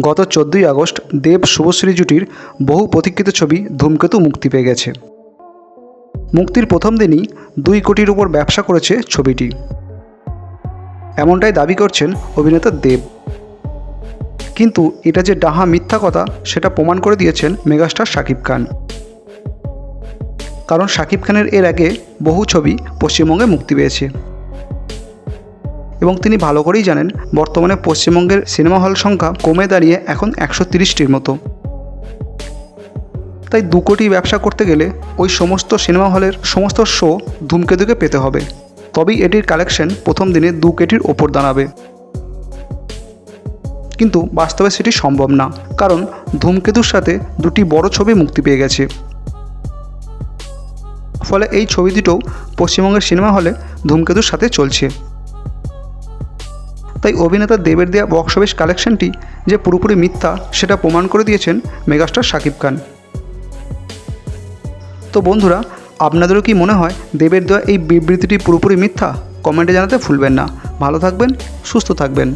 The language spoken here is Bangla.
গত চোদ্দোই আগস্ট দেব শুভশ্রী জুটির বহু প্রতীক্ষিত ছবি ধূমকেতু মুক্তি পেয়ে গেছে। মুক্তির প্রথম দিনই দুই কোটির উপর ব্যবসা করেছে ছবিটি। এমনটাই দাবি করছেন অভিনেতা দেব। কিন্তু এটা যে ডাহা মিথ্যা কথা, সেটা প্রমাণ করে দিয়েছেন মেগাস্টার শাকিব খান। কারণ শাকিব খানের এর আগে বহু ছবি পশ্চিমবঙ্গে মুক্তি পেয়েছে। এবং তিনি ভালো করেই জানেন, বর্তমানে পশ্চিমবঙ্গের সিনেমা হল সংখ্যা কমে দাঁড়িয়ে এখন একশো তিরিশটির মতো। তাই দু কোটি ব্যবসা করতে গেলে ওই সমস্ত সিনেমা হলের সমস্ত শো ধূমকেতুকে পেতে হবে। তবেই এটির কালেকশন প্রথম দিনে দু কোটির ওপর দাঁড়াবে। কিন্তু বাস্তবে সেটি সম্ভব না, কারণ ধূমকেতুর সাথে দুটি বড় ছবি মুক্তি পেয়ে গেছে। ফলে এই ছবি দুটোও পশ্চিমবঙ্গের সিনেমা হলে ধূমকেতুর সাথে চলছে। তাই অভিনেতা দেবের দেয়া বক্স অফিস কালেকশনটি যে পুরোপুরি মিথ্যা, সেটা প্রমাণ করে দিয়েছেন মেগাস্টার শাকিব খান। তো বন্ধুরা, আপনাদেরও কি মনে হয় দেবের দেওয়া এই বিবৃতিটি পুরোপুরি মিথ্যা? কমেন্টে জানাতে ভুলবেন না। ভালো থাকবেন, সুস্থ থাকবেন।